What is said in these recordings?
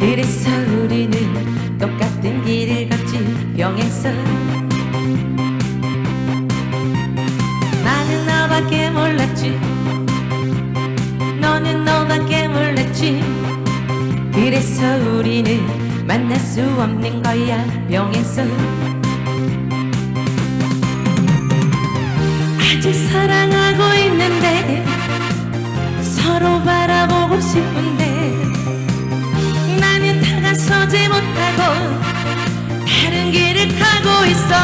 그래서 우리는 똑같은 길을 걷지 병에서. 나는 너밖에 몰랐지. 너는 너밖에 몰랐지. 그래서 우리는 만날 수 없는 거야 병에서. 아직 사랑하고 있는데 서로 바라보고 싶은데 못하고 다른 길을 가고 있어.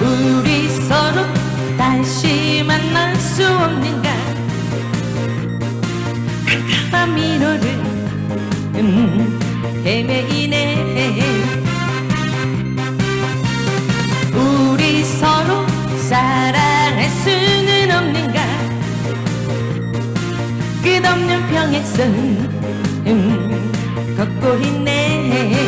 우리 서로 다시 만날 수 없는가? 깜깜한 미로를 음, 헤매이네. 우리 서로 사랑할 수는 없는가? 끝없는 평행선 음, 걷고 있네.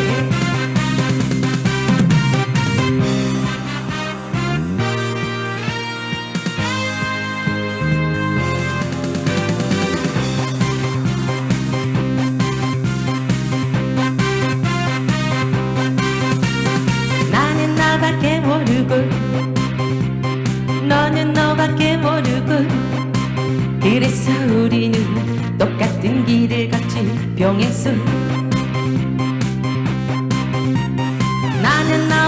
나는 나밖에 모르고 너는 너밖에 모르고 그래서 우리는 똑같은 길을 걷지 병에서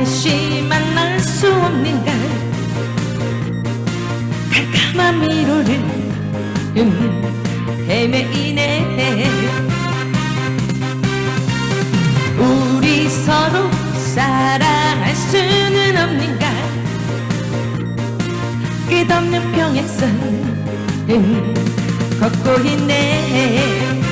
다시 만날 수 없는가 깜깜한 미로를 음, 헤매이네. 우리 서로 사랑할 수는 없는가? 끝없는 평행선 음, 걷고 있네